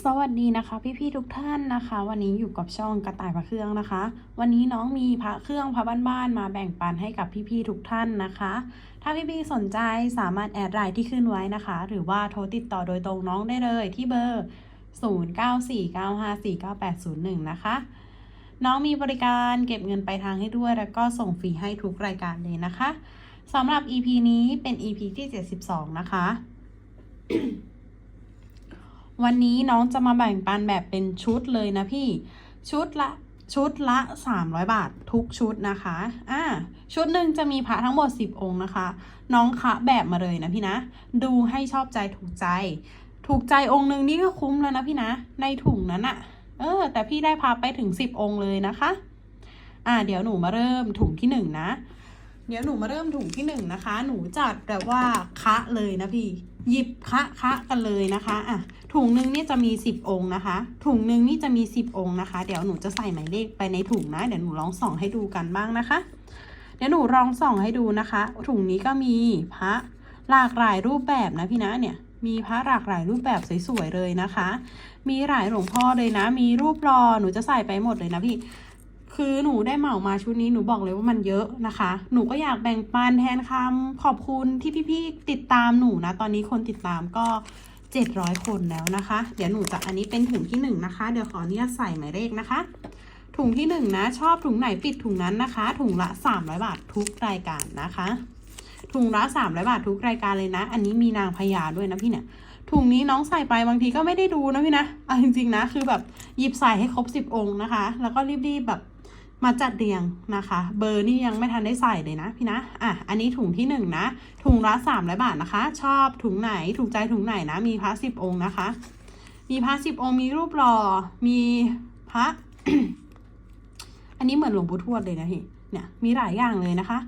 สวัสดีนะคะ พี่ๆทุกท่านนะคะ วันนี้อยู่กับช่องกระต่ายพระเครื่องนะคะ วันนี้น้องมีพระเครื่องพระบ้านๆมาแบ่งปันให้กับพี่ๆทุกท่านนะคะ ถ้าพี่ๆสนใจสามารถแอดไลน์ที่ขึ้นไว้นะคะ หรือว่าโทรติดต่อโดยตรงน้องได้เลยที่เบอร์ 0949549801 นะคะ น้องมีบริการเก็บเงินไปทางให้ด้วย แล้วก็ส่งฟรีให้ทุกรายการเลยนะคะสำหรับ EP นี้เป็น EP ที่ 72 นะคะ วันนี้น้องจะมาแบ่งปันแบบเป็นชุดเลยนะพี่ ชุดละชุดละ 300 บาททุกชุดนะคะ อ่า ชุดหนึ่งจะมีพระทั้งหมด 10 องค์นะคะ น้องคะแบบมาเลยนะพี่นะ ดูให้ชอบใจถูกใจ ถูกใจองค์หนึ่งนี่ก็คุ้มแล้วนะพี่นะ ในถุงนั้นอะเออ แต่พี่ได้พาไปถึง 10 องค์เลยนะคะ อ่า เดี๋ยวหนูมาเริ่มถุงที่หนึ่งนะ เดี๋ยวหนูมาเริ่มถุงที่หนึ่งนะคะ หนูจัดแบบว่าคะเลยนะพี่ หยิบคะคะกันเลยนะคะอะถุงหนึ่งนี่จะมีสิบองค์นะคะ ถุงหนึ่งนี่จะมีสิบองค์นะคะ เดี๋ยวหนูจะใส่หมายเลขไปในถุงนะเดี๋ยวหนูลองส่องให้ดูกันบ้างนะคะ เดี๋ยวหนูลองส่องให้ดูนะคะ ถุงนี้ก็มีพระหลากหลายรูปแบบนะพี่นะเนี่ยมีพระหลากหลายรูปแบบสวยๆเลยนะคะ มีหลายหลวงพ่อเลยนะ มีรูปรอหนูจะใส่ไปหมดเลยนะพี่ คือหนูได้เหมามาชุดนี้หนูบอกเลยว่ามันเยอะนะคะ หนูก็อยากแบ่งปันแทนคำขอบคุณที่พี่ๆติดตามหนูนะ ตอนนี้คนติดตามก็ 700 คนแล้วนะคะ เดี๋ยวหนูจะอันนี้เป็นถุงที่หนึ่งนะคะ เดี๋ยวขออนุญาตใส่หมายเลขนะคะ ถุงที่หนึ่งนะ ชอบถุงไหนปิดถุงนั้นนะคะ ถุงละ 300 บาททุกรายการนะคะ ถุงละ300บาททุกรายการเลยนะ อันนี้มีนางพญาด้วยนะพี่เนี่ยถุงนี้น้องใส่ไปบางทีก็ไม่ได้ดูนะพี่นะเอาจริงๆนะ คือแบบหยิบใส่ให้ครบ10องค์นะคะ แล้วก็รีบๆแบบ มาจัดเรียงนะคะ เบอร์นี่ยังไม่ทันได้ใส่เลยนะพี่นะ อะ อันนี้ถุงที่หนึ่งนะ ถุงละ300บาทนะคะ ชอบถุงไหน ถูกใจถุงไหนนะ มีพระสิบองค์นะคะ มีพระสิบองค์ มีรูปหล่อ มีพระ อันนี้เหมือนหลวงปู่ทวดเลยนะพี่ เนี่ย มีหลายอย่างเลยนะคะ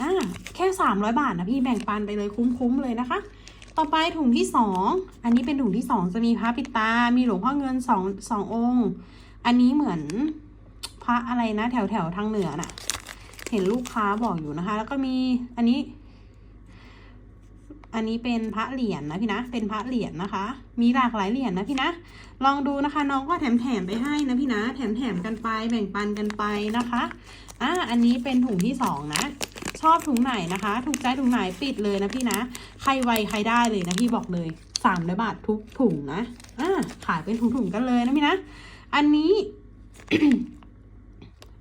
อ่าแค่สามร้อยบาทนะพี่ แบ่งปันไปเลยคุ้มๆเลยนะคะ ต่อไปถุงที่สองอันนี้เป็นถุงที่สองจะมีพระปิดตา มีหลวงพ่อเงินสองสององค์ อันนี้เหมือน พระอะไรนะ แถวแถวทางเหนือน่ะ เห็นลูกค้าบอกอยู่นะคะ แล้วก็มีอันนี้ อันนี้เป็นพระเหรียญนะพี่นะ เป็นพระเหรียญนะคะ มีหลากหลายเหรียญนะพี่นะ ลองดูนะคะ น้องก็แถมแถมไปให้นะพี่นะ แถมแถมกันไปแบ่งปันกันไปนะคะอ่าอันนี้เป็นถุงที่สองนะชอบถุงไหนนะคะ ถูกใจถุงไหนปิดเลยนะพี่นะ ใครไวใครได้เลยนะพี่บอกเลยสามร้อยบาททุกถุงนะอ่าขายเป็นถุงๆกันเลยนะพี่นะ อันนี้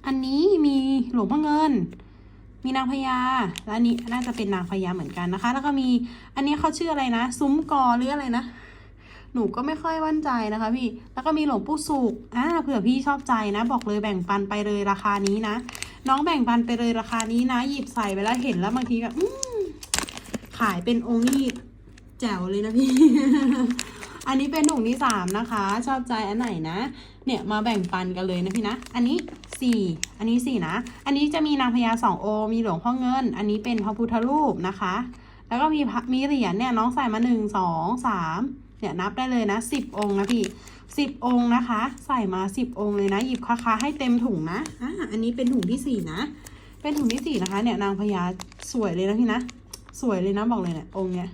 อันนี้มีหลวงพ่อเงิน มีนางพญาและอันนี้น่าจะเป็นนางพญาเหมือนกันนะคะ แล้วก็มีอันนี้เขาชื่ออะไรนะ ซุ้มกอหรืออะไรนะ หนูก็ไม่ค่อยมั่นใจนะคะพี่ แล้วก็มีหลวงปู่สุกอ่าเผื่อพี่ชอบใจนะ บอกเลยแบ่งปันไปเลยราคานี้นะ น้องแบ่งปันไปเลยราคานี้นะ หยิบใส่ไปแล้วเห็นแล้วบางทีแบบขายเป็นองค์นี่แจ๋วเลยนะพี่ อันนี้เป็นถุงที่สามนะคะ ชอบใจอันไหนนะ เนี่ยมาแบ่งปันกันเลยนะพี่นะ อันนี้ สี่อันนี้สี่นะ อันนี้จะมีนางพญาสององค์มีหลวงพ่อเงิน อันนี้เป็นพระพุทธรูปนะคะ แล้วก็มีมีเหรียญเนี่ยน้องใส่มาหนึ่งสองสามเนี่ยนับได้เลยนะสิบองค์นะพี่สิบองค์นะคะ ใส่มาสิบองค์เลยนะ หยิบค้าให้เต็มถุงนะ อ่า อันนี้เป็นถุงที่สี่นะ เป็นถุงที่สี่นะคะเนี่ยนางพญาสวยเลยนะพี่นะ สวยเลยนะบอกเลยเนี่ยองค์เนี้ย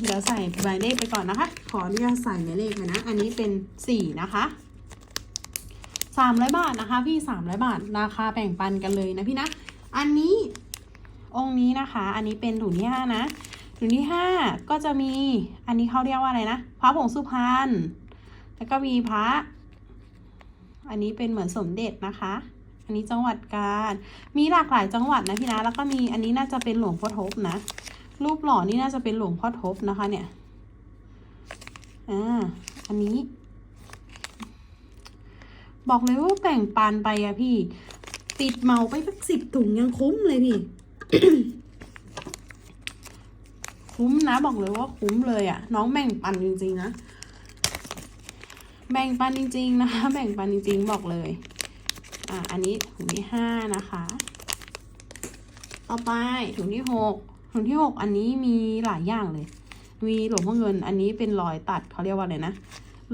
เดี๋ยวใส่หมายเลขไปก่อนนะคะ ขออนุญาตใส่หมายเลขไปนะ อันนี้เป็นสี่นะคะ สามร้อยบาทนะคะ พี่สามร้อยบาท ราคาแบ่งปันกันเลยนะพี่นะ อันนี้องค์นี้นะคะ อันนี้เป็นถุงที่ห้านะถุงที่ห้าก็จะมี อันนี้เขาเรียกว่าอะไรนะ พระผงสุพรรณ แล้วก็มีพระ อันนี้เป็นเหมือนสมเด็จนะคะ อันนี้จังหวัดกาญมีหลากหลายจังหวัดนะพี่นะ แล้วก็มีอันนี้น่าจะเป็นหลวงพ่อทบนะ รูปหล่อนี่น่าจะเป็นหลวงพ่อทบนะคะเนี่ย อ่า อันนี้ บอกเลยว่าแบ่งปันไปอะพี่ ติดเมาไปสักสิบถุงยังคุ้มเลยพี่ คุ้มนะ บอกเลยว่าคุ้มเลยอะน้องแบ่งปันจริงๆนะแบ่งปันจริง ๆ นะคะ แบ่งปันจริง ๆ บอกเลย อ่า อันนี้ถุงที่ห้านะคะ ต่อไปถุงที่หกถุงที่หกอันนี้มีหลายอย่างเลย มีหลวงพ่อเงิน อันนี้เป็นรอยตัดเขาเรียกว่าอะไรนะ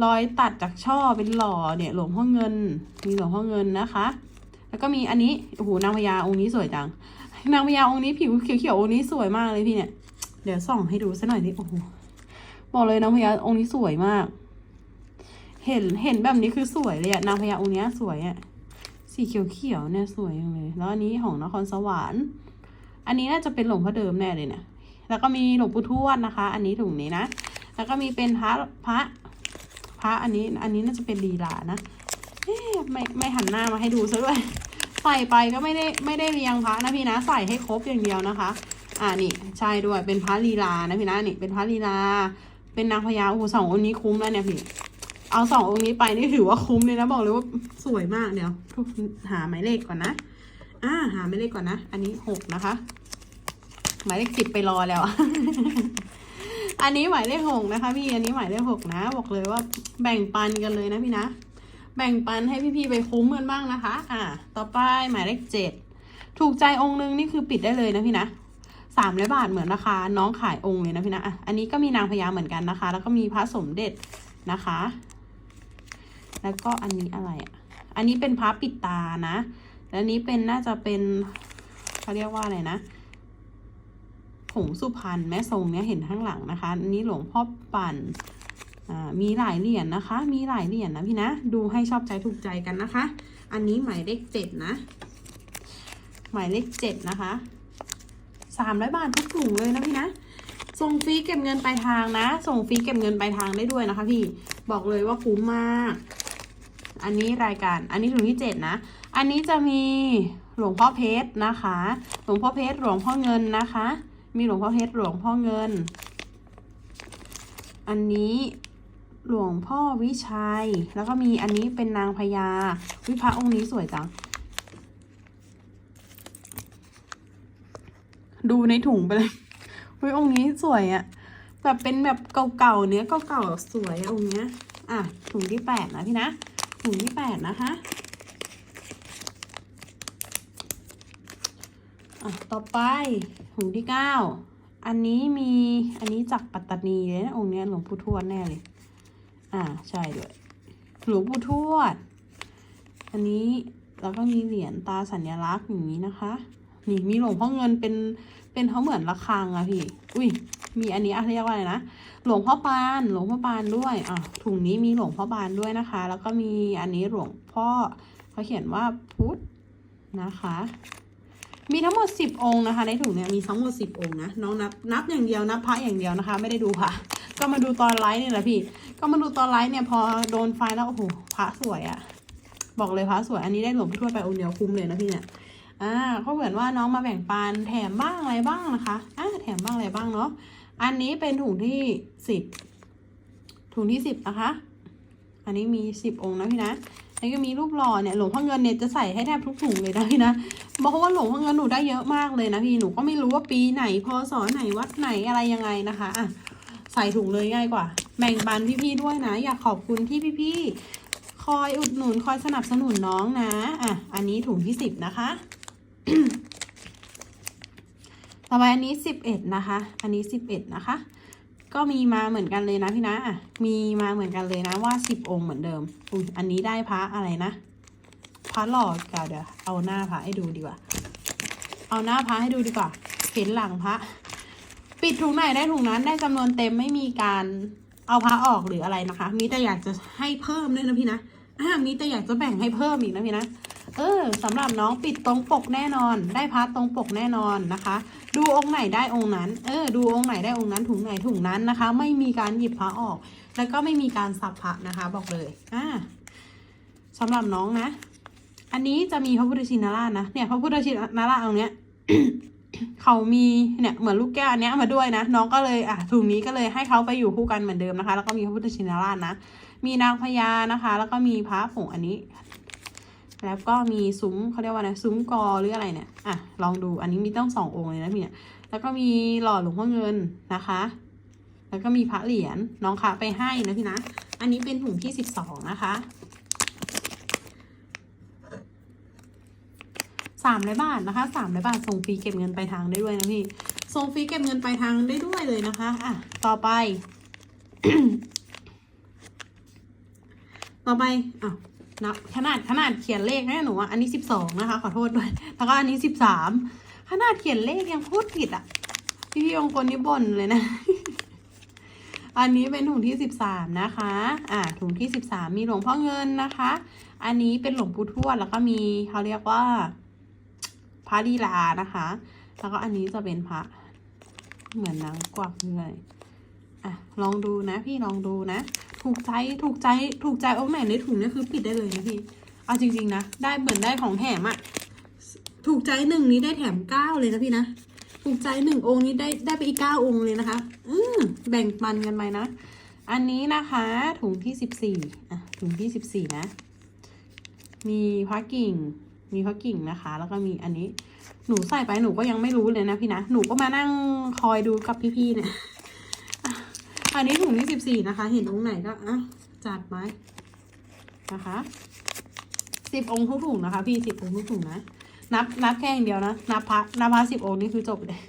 รอยตัดจากช่อเป็นหล่อเนี่ยหลวงพ่อเงิน มีหลวงพ่อเงินนะคะ แล้วก็มีอันนี้โอ้โหนางพญาองค์นี้สวยจัง นางพญาองค์นี้ผิวเขียวๆองค์นี้สวยมากเลยพี่เนี่ย เดี๋ยวส่องให้ดูสักหน่อยดิโอ้โหบอกเลยนางพญาองค์นี้สวยมาก เห็นเห็นแบบนี้คือสวยเลยอะนางพญาองค์เนี้ยสวยอะสีเขียวๆเนี่ยสวยจังเลย แล้วอันนี้ของนครสวรรค์อันนี้น่าจะเป็นหลวงพ่อเดิมแน่เลยเนี่ย แล้วก็มีหลวงปู่ทวดนะคะ อันนี้ถุงนี้นะ แล้วก็มีเป็นพระพระ พระอันนี้อันนี้น่าจะเป็นลีลานะไม่ไม่หันหน้ามาให้ดูซะด้วย ใส่ไปก็ไม่ได้ไม่ได้เรียงพระนะพี่นะใส่ให้ครบอย่างเดียวนะคะ อ่านี่ใช่ด้วยเป็นพระลีลานะพี่นะนี่เป็นพระลีลา เป็นนางพญาโอ้โหสององค์นี้คุ้มแล้วเนี่ยพี่เอาสององค์นี้ไปนี่ถือว่าคุ้มเลยนะบอกเลยว่าสวยมากเดี๋ยวหาหมายเลขก่อนนะอ่าหาหมายเลขก่อนนะ อันนี้หกนะคะ หมายเลขสิบไปรอแล้ว อันนี้หมายเลขหกนะคะ พี่ อันนี้หมายเลขหกนะ บอกเลยว่าแบ่งปันกันเลยนะพี่นะ แบ่งปันให้พี่ๆไปคุ้มกันบ้างนะคะ อ่า ต่อไปหมายเลขเจ็ด ถูกใจองค์นึงนี่คือปิดได้เลยนะพี่นะสามร้อยบาทเหมือนราคาน้องขายองค์เลยนะพี่นะ อะ อันนี้ก็มีนางพญาเหมือนกันนะคะ แล้วก็มีพระสมเด็จนะคะ แล้วก็อันนี้อะไรอะ อันนี้เป็นพระปิดตานะ แล้วนี้เป็นน่าจะเป็นเขาเรียกว่าอะไรนะ ผงสุพรรณแม่ทรงเนี้ยเห็นข้างหลังนะคะอันนี้หลวงพ่อปั่นมีหลายเหรียญนะคะ มีหลายเหรียญนะพี่นะ ดูให้ชอบใจถูกใจกันนะคะ อันนี้หมายเลขเจ็ดนะ หมายเลขเจ็ดนะคะสามร้อยบาททุกถุงเลยนะพี่นะ ส่งฟรีเก็บเงินปลายทางนะ ส่งฟรีเก็บเงินปลายทางได้ด้วยนะคะพี่ บอกเลยว่าคุ้มมาก อันนี้รายการ อันนี้ถุงที่เจ็ดนะ อันนี้จะมีหลวงพ่อเพชรนะคะ หลวงพ่อเพชร หลวงพ่อเงินนะคะ มีหลวงพ่อเพชรหลวงพ่อเงิน อันนี้หลวงพ่อวิชัย แล้วก็มีอันนี้เป็นนางพญาวิพระองค์นี้สวยจัง ดูในถุงไปเลยวิองค์นี้สวยอะแบบเป็นแบบเก่าๆเนื้อเก่าๆสวยอะองค์เนี้ย อะถุงที่แปดนะพี่นะถุงที่แปดนะคะ อะต่อไปถุงที่เก้าอันนี้มีอันนี้จากปัตตานีเลยนะองค์เนี้ยหลวงปู่ทวดแน่เลย อ่าใช่ด้วยหลวงปู่ทวด อันนี้แล้วก็มีเหรียญตาสัญลักษณ์อย่างนี้นะคะ นี่มีหลวงพ่อเงินเป็นเป็นเขาเหมือนระฆังอะพี่ อุ้ยมีอันนี้อะเรียกว่าอะไรนะ หลวงพ่อปาน หลวงพ่อปานด้วยอะถุงนี้มีหลวงพ่อปานด้วยนะคะ แล้วก็มีอันนี้หลวงพ่อเขาเขียนว่าพุทธนะคะ มีทั้งหมดสิบองค์นะคะ ในถุงเนี้ยมีทั้งหมดสิบองค์นะน้องนับนับอย่างเดียวนับพระอย่างเดียวนะคะ ไม่ได้ดูพระก็มาดูตอนไลฟ์เนี่ยแหละพี่ ก็มาดูตอนไลฟ์เนี่ยพอโดนไฟแล้วโอ้โหพระสวยอะบอกเลยพระสวยอันนี้ได้หลวงพ่อทวดไปองค์เดียวคุ้มเลยนะพี่เนี่ยอ่าเขาเหมือนว่าน้องมาแบ่งปันแถมบ้างอะไรบ้างนะคะอ่าแถมบ้างอะไรบ้างเนาะอันนี้เป็นถุงที่สิบถุงที่สิบนะคะ อันนี้มีสิบองค์นะพี่นะแล้วก็มีรูปหล่อเนี่ยหลวงพ่อเงินเนี่ยจะใส่ให้แทบทุกถุงเลยนะพี่นะ เพราะว่าหลงพ่อเงินหนูได้เยอะมากเลยนะพี่หนูก็ไม่รู้ว่าปีไหนพศไหนวัดไหนอะไรยังไงนะคะอะใส่ถุงเลยง่ายกว่า แบ่งปันพี่ๆด้วยนะ อยากขอบคุณที่พี่ๆคอยอุดหนุนคอยสนับสนุนน้องนะอะอันนี้ถุงที่สิบนะคะต่อไปอันนี้สิบเอ็ดนะคะ อันนี้สิบเอ็ดนะคะ ก็มีมาเหมือนกันเลยนะพี่นะอะมีมาเหมือนกันเลยนะว่าสิบองค์เหมือนเดิมอุ้ยอันนี้ได้พระอะไรนะ พระหล่อเก่เดี๋ยวเอาหน้าพระให้ดูดีกว่า เอาหน้าพระให้ดูดีกว่า เห็นหลังพระ ปิดถุงไหนได้ถุงนั้นได้จำนวนเต็มไม่มีการเอาพระออกหรืออะไรนะคะ มีแต่อยากจะให้เพิ่มด้วยนะพี่นะอ่ามีแต่อยากจะแบ่งให้เพิ่มอีกนะพี่นะเออสำหรับน้องปิดตรงปกแน่นอน ได้พาร์ทตรงปกแน่นอนนะคะ ดูองค์ไหนได้องค์นั้น เออ ดูองค์ไหนได้องค์นั้นถุงไหนถุงนั้นนะคะ ไม่มีการหยิบพระออก แล้วก็ไม่มีการสับพระนะคะ บอกเลยอ่าสำหรับน้องนะ อันนี้จะมีพระพุทธชินราชนะเนี่ยพระพุทธชินราชองค์เนี้ยเขามีเนี่ยเหมือนลูกแก้วอันเนี้ยมาด้วยนะน้องก็เลยอะถุงนี้ก็เลยให้เขาไปอยู่คู่กันเหมือนเดิมนะคะ แล้วก็มีพระพุทธชินราชนะ มีนางพญานะคะ แล้วก็มีพระผงอันนี้ แล้วก็มีซุ้มเขาเรียกว่าอะไรซุ้มกอหรืออะไรเนี่ยอะลองดูอันนี้มีต้องสององค์เลยนะพี่เนี่ยแล้วก็มีหล่อหลวงพ่อเงินนะคะ แล้วก็มีพระเหรียญน้องคะไปให้นะพี่นะ อันนี้เป็นถุงที่สิบสองนะคะ สามร้อยบาทนะคะสามร้อยบาทส่งฟรีเก็บเงินไปลายทางได้ด้วยนะพี่ส่งฟรีเก็บเงินไปลายทางได้ด้วยเลยนะคะอะต่อไป ต่อไปอะนับขนาดขนาดเขียนเลขนะหนูอะอันนี้สิบสองนะคะ ขอโทษด้วย แล้วก็อันนี้สิบสามขนาดเขียนเลขยังพูดผิดอะ พี่พี่องค์กรนี่บ่นเลยนะ อันนี้เป็นถุงที่สิบสามนะคะ อ่าถุงที่สิบสามมีหลวงพ่อเงินนะคะ อันนี้เป็นหลวงปู่ทวดแล้วก็มีเขาเรียกว่า ระลีลานะคะ แล้วก็อันนี้จะเป็นพระเหมือนนางกวักเลยอะลองดูนะพี่ลองดูนะ ถูกใจถูกใจถูกใจองค์ไหนในถุงเนี่ยคือปิดได้เลยนะพี่เอาจริง ๆ นะ ได้เหมือนได้ของแถมอะถูกใจหนึ่งนี้ได้แถมเก้าเลยนะพี่นะถูกใจหนึ่งองค์นี้ได้ได้ไปอีกเก้าองค์เลยนะคะ อืมแบ่งปันกันไปนะ อันนี้นะคะถุงที่สิบสี่อะถุงที่สิบสี่นะ มีพระกิ่ง มีพระกิ่งนะคะ แล้วก็มีอันนี้ หนูใส่ไปหนูก็ยังไม่รู้เลยนะพี่นะ หนูก็มานั่งคอยดูกับพี่ๆเนี่ย อันนี้ถุงที่สิบสี่นะคะ เห็นองค์ไหนก็อะจัดไว้นะคะสิบองค์ทุกถุงนะคะ พี่สิบองค์ทุกถุงนะ นับนับแค่อย่างเดียวนะ นับพระนับพระสิบองค์นี่คือจบเลย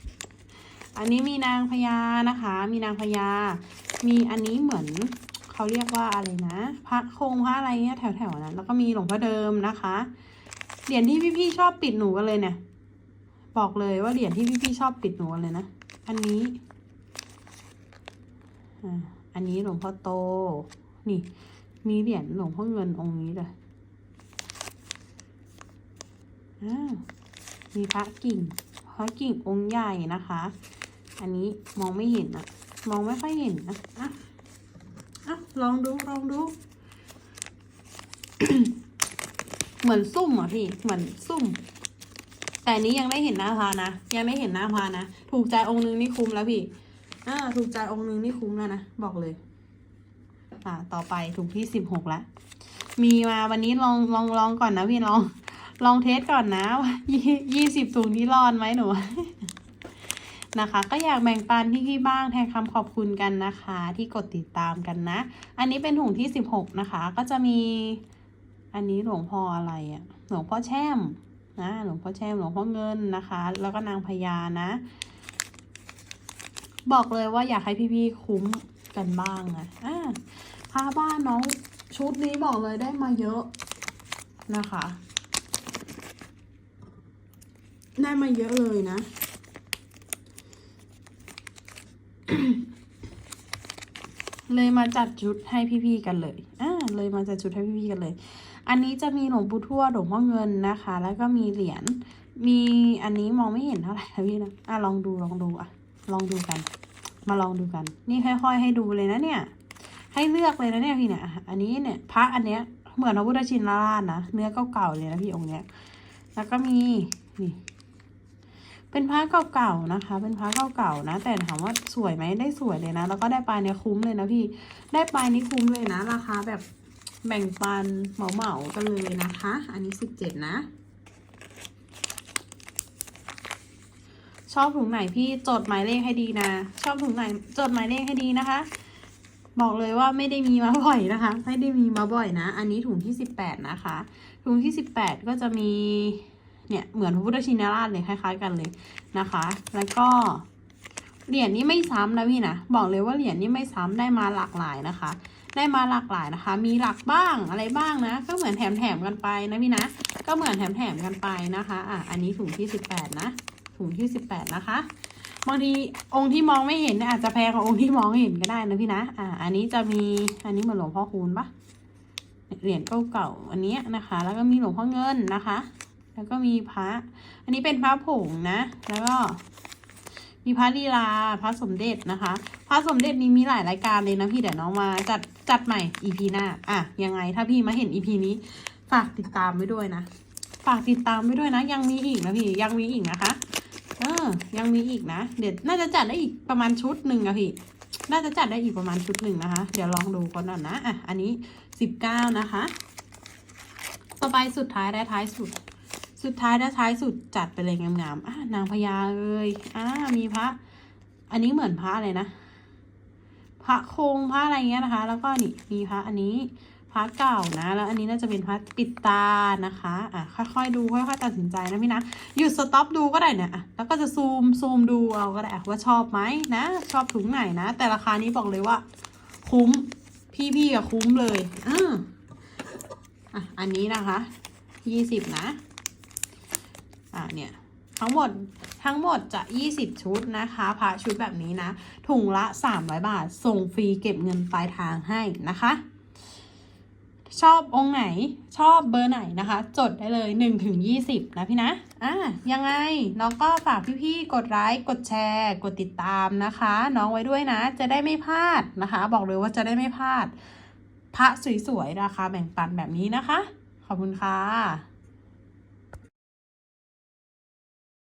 อันนี้มีนางพญานะคะ มีนางพญา มีอันนี้เหมือนเขาเรียกว่าอะไรนะ พระโคงพระอะไรเงี้ยแถวๆนั้น แล้วก็มีหลวงพ่อเดิมนะคะ เหรียญที่พี่ๆชอบปิดหนูกันเลยเนี่ย บอกเลยว่าเหรียญที่พี่ๆชอบปิดหนูกันเลยนะ อันนี้อ่าอันนี้หลวงพ่อโต นี่ มีเหรียญหลวงพ่อเงินองค์นี้เลยอ่ามีพระกิ่ง พระกิ่งองค์ใหญ่นะคะ อันนี้มองไม่เห็นอะมองไม่ค่อยเห็นนะอะอะลองดู ลองดู เหมือนซุ่มอะพี่ เหมือนซุ่ม แต่นี้ยังไม่เห็นหน้าพานะ ยังไม่เห็นหน้าพานะ ถูกใจองค์นึงนี่คุ้มแล้วพี่ อ่า ถูกใจองค์นึงนี่คุ้มแล้วนะ บอกเลย อ่า ต่อไปถุงที่สิบหกแล้วมีมาวันนี้ลองลองลองก่อนนะพี่ลอง ลองเทสก่อนนะว่ายี่สิบถุงนี้รอดไหมหนูนะคะก็อยากแบ่งปันพี่ๆบ้างแทนคำขอบคุณกันนะคะ ที่กดติดตามกันนะ อันนี้เป็นถุงที่สิบหกนะคะ ก็จะมี อันนี้หลวงพ่ออะไรอะ่ะ หลวงพ่อแช่มนะ หลวงพ่อแช่ม หลวงพ่อเงินนะคะ แล้วก็นางพญานะ บอกเลยว่าอยากให้พี่ๆคุ้มกันบ้างนะอ่าพาบ้านน้องชุดนี้บอกเลยได้มาเยอะนะคะ ได้มาเยอะเลยนะ เลยมาจัดชุดให้พี่ๆกันเลย อ่า เลยมาจัดชุดให้พี่ๆกันเลย อันนี้จะมีหลวงปู่ทวดหลวงพ่อเงินนะคะ แล้วก็มีเหรียญ มีอันนี้มองไม่เห็นเท่าไหร่นะพี่นะ อะลองดูลองดูอะ ลองดูกัน มาลองดูกัน นี่ค่อยๆให้ดูเลยนะเนี่ย ให้เลือกเลยนะเนี่ยพี่เนี่ย อันนี้เนี่ยพระอันเนี้ยเหมือนพระพุทธชินราชนะ เนื้อเก่าๆเลยนะพี่องค์เนี้ย แล้วก็มีนี่เป็นพระเก่าๆนะคะ เป็นพระเก่าๆนะ แต่ถามว่าสวยไหมได้สวยเลยนะ แล้วก็ได้ปลายเนี่ยคุ้มเลยนะพี่ ได้ปลายนี้คุ้มเลยนะ ราคาแบบ แบ่งปันเหมาๆกันเลยนะคะ อันนี้สิบเจ็ดนะ ชอบถุงไหนพี่จดหมายเลขให้ดีนะ ชอบถุงไหนจดหมายเลขให้ดีนะคะ บอกเลยว่าไม่ได้มีมาบ่อยนะคะ ไม่ได้มีมาบ่อยนะ อันนี้ถุงที่สิบแปดนะคะ ถุงที่สิบแปดก็จะมีเนี่ยเหมือนพระพุทธชินราชเลยคล้ายๆ กันเลยนะคะ แล้วก็เหรียญนี้ไม่ซ้ำนะพี่นะ บอกเลยว่าเหรียญนี้ไม่ซ้ำได้มาหลากหลายนะคะ ได้มาหลากหลายนะคะ มีหลักบ้างอะไรบ้างนะ ก็เหมือนแถมๆกันไปนะพี่นะ ก็เหมือนแถมๆกันไปนะคะ อะ อันนี้ถุงที่สิบแปดนะ ถุงที่สิบแปดนะคะ บางทีองค์ที่มองไม่เห็นอาจจะแพงกว่าองค์ที่มองเห็นก็ได้นะพี่นะ อ่าอันนี้จะมี อันนี้เหมือนหลวงพ่อคูณปะเหรียญเก่าๆอันนี้นะคะ แล้วก็มีหลวงพ่อเงินนะคะ แล้วก็มีพระ อันนี้เป็นพระผงนะ แล้วก็ มีพระลีลาพระสมเด็จนะคะ พระสมเด็จนี้มีหลายรายการเลยนะพี่เดี๋ยวน้องมาจัดจัดใหม่ EP หน้า อะยังไงถ้าพี่มาเห็น EP นี้ ฝากติดตามไว้ด้วยนะ ฝากติดตามไว้ด้วยนะ ยังมีอีกนะพี่ยังมีอีกนะคะ เออ ยังมีอีกนะ เดี๋ยวน่าจะจัดได้อีกประมาณชุดหนึ่งอะพี่น่าจะจัดได้อีกประมาณชุดหนึ่งนะคะ เดี๋ยวลองดูก่อนนะอะอันนี้สิบเก้านะคะ ต่อไปสุดท้ายและท้ายสุด สุดท้ายและท้ายสุดจัดไปเลยงามๆอะนางพญาเอ้ยอ่ามีพระ อันนี้เหมือนพระอะไรนะพระโคงพระอะไรเงี้ยนะคะ แล้วก็นี่มีพระอันนี้พระเก่านะ แล้วอันนี้น่าจะเป็นพระปิดตานะคะอะค่อยๆดูค่อยๆตัดสินใจนะพี่นะหยุดสต็อปดูก็ได้เนี่ยอะแล้วก็จะซูมซูมดูเอาก็ได้ว่าชอบไหมนะชอบถุงไหนนะแต่ราคานี้บอกเลยว่า คุ้มพี่ๆอะคุ้มเลยอืออะอันนี้นะคะยี่สิบนะ อะเนี่ยทั้งหมดทั้งหมดจะ 20 ชุดนะคะพระชุดแบบนี้นะ ถุงละ 300 บาท ส่งฟรีเก็บเงินปลายทางให้นะคะ ชอบองค์ไหนชอบเบอร์ไหนนะคะ จดได้เลย1ถึง20นะพี่นะ อะยังไงน้องก็ฝากพี่ๆ กดไลค์กดแชร์ กดติดตามนะคะ น้องไว้ด้วยนะ จะได้ไม่พลาดนะคะ บอกเลยว่าจะได้ไม่พลาด พระสวยๆ ราคาแบ่งปันแบบนี้นะคะ ขอบคุณค่ะ